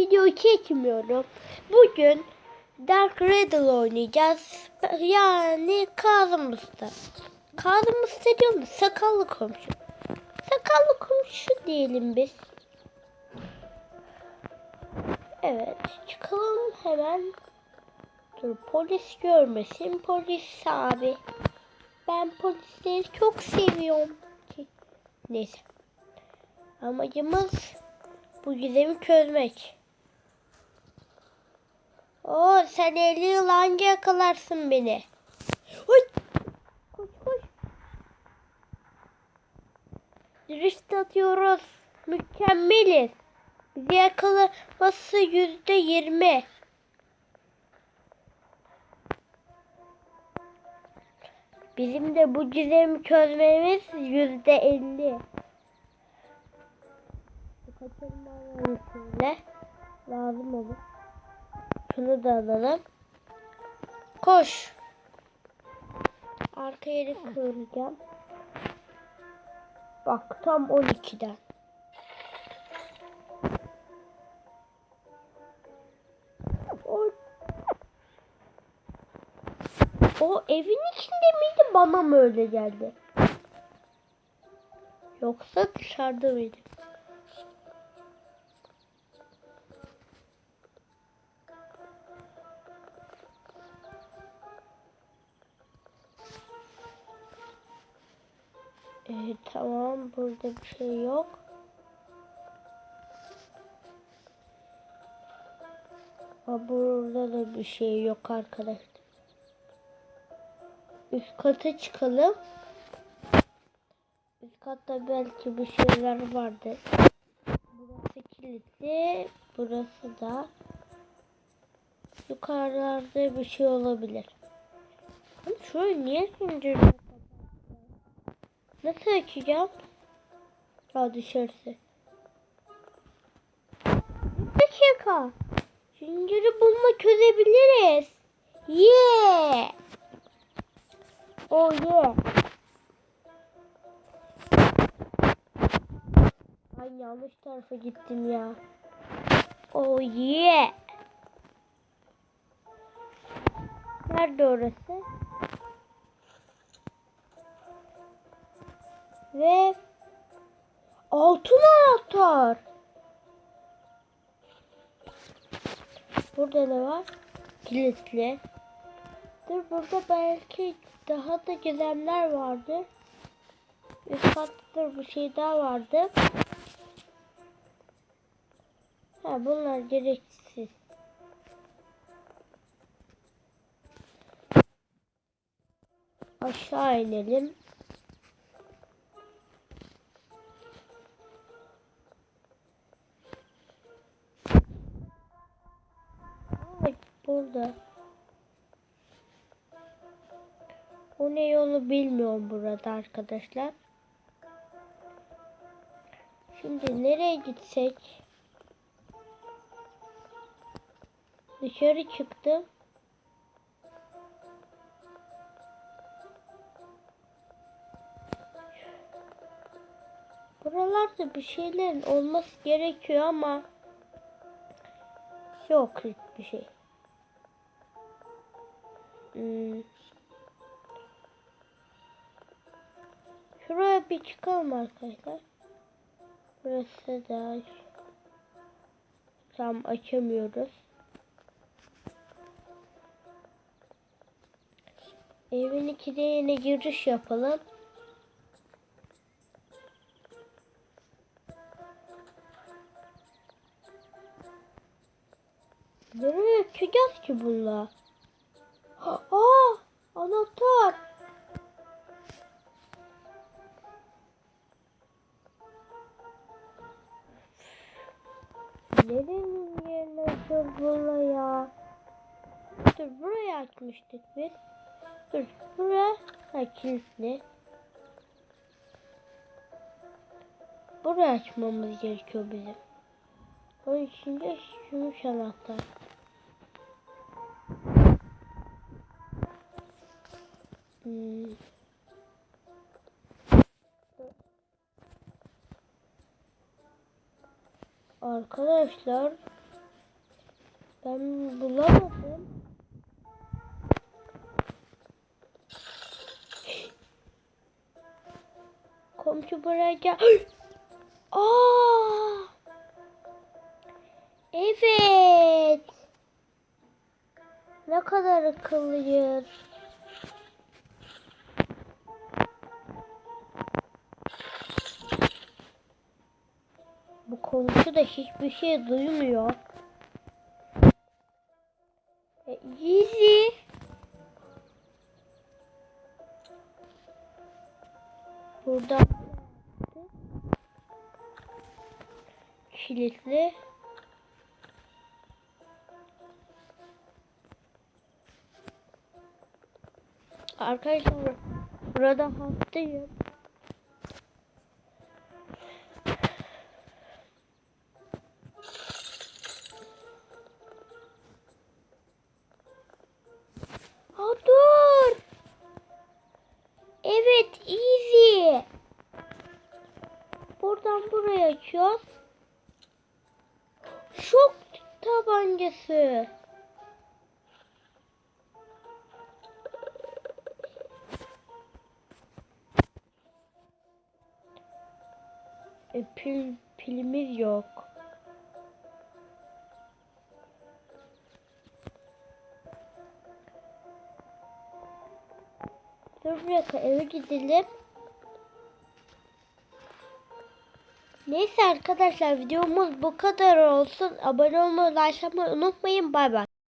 video çekmiyorum. Bugün Dark Riddle oynayacağız. Yani Kazım Usta. Kazım Usta diyor mu? Sakallı komşu. Sakallı komşu diyelim biz. Evet. Çıkalım hemen. Dur polis görmesin. Polis abi. Ben polisleri çok seviyorum. Neyse. Amacımız bu gizemi çözmek. Oo sen 50 yıl yakalarsın beni. Oy! Koş koş. Drift atıyoruz. Mükemmeliz. Bizi yakalaması yüzde yirmi. Bizim de bu gizemi çözmemiz yüzde elli. Şöyle lazım olur. Şunu da alalım. Koş. Arka yeri kıvıracağım. Bak tam 12'den. O, o evin içinde miydi bana mı öyle geldi? Yoksa dışarıda mıydı? Ee, tamam burada bir şey yok. Ama burada da bir şey yok arkadaşlar. Üst kata çıkalım. Üst katta belki bir şeyler vardır. Burası kilitli. Burası da. Yukarılarda bir şey olabilir. Şöyle niye zincirle Nasıl açacağım? Ya dışarısı. Bir dakika. Zinciri bulma çözebiliriz. Yeah. Oh yeah. Ay yanlış tarafa gittim ya. Oh yeah. Nerede orası? Ve altın anahtar. Burada ne var? Kilitli. Dur burada belki daha da gizemler vardı. Üst katta bir şey daha vardı. Ha bunlar gereksiz. Aşağı inelim. Burada. O ne yolu bilmiyorum burada arkadaşlar. Şimdi nereye gitsek? Dışarı çıktım. Buralarda bir şeylerin olması gerekiyor ama yok hiçbir şey. Hmm. Şuraya bir çıkalım arkadaşlar. Burası da tam açamıyoruz. Evin içine yine giriş yapalım. Nereye çıkacağız ki bununla? Aa, anahtar. Nerenin yerine açıyoruz bununla ya? Dur burayı açmıştık biz. Dur buraya ha, kilitli. Burayı açmamız gerekiyor bizim. Onun için de gümüş anahtar. Arkadaşlar Ben bulamadım. Komşu buraya. Aa! Evet. Ne kadar akıllıyız. Bu komşu da hiçbir şey duymuyor. E, Easy. Burada kilitli. Arkadaşlar burada hastayım. Ha Buradan buraya açıyoruz. Şok tabancası. E, pil, pilimiz yok. Dur bir dakika eve gidelim. Neyse arkadaşlar videomuz bu kadar olsun. Abone olmayı, like unutmayın. Bay bay.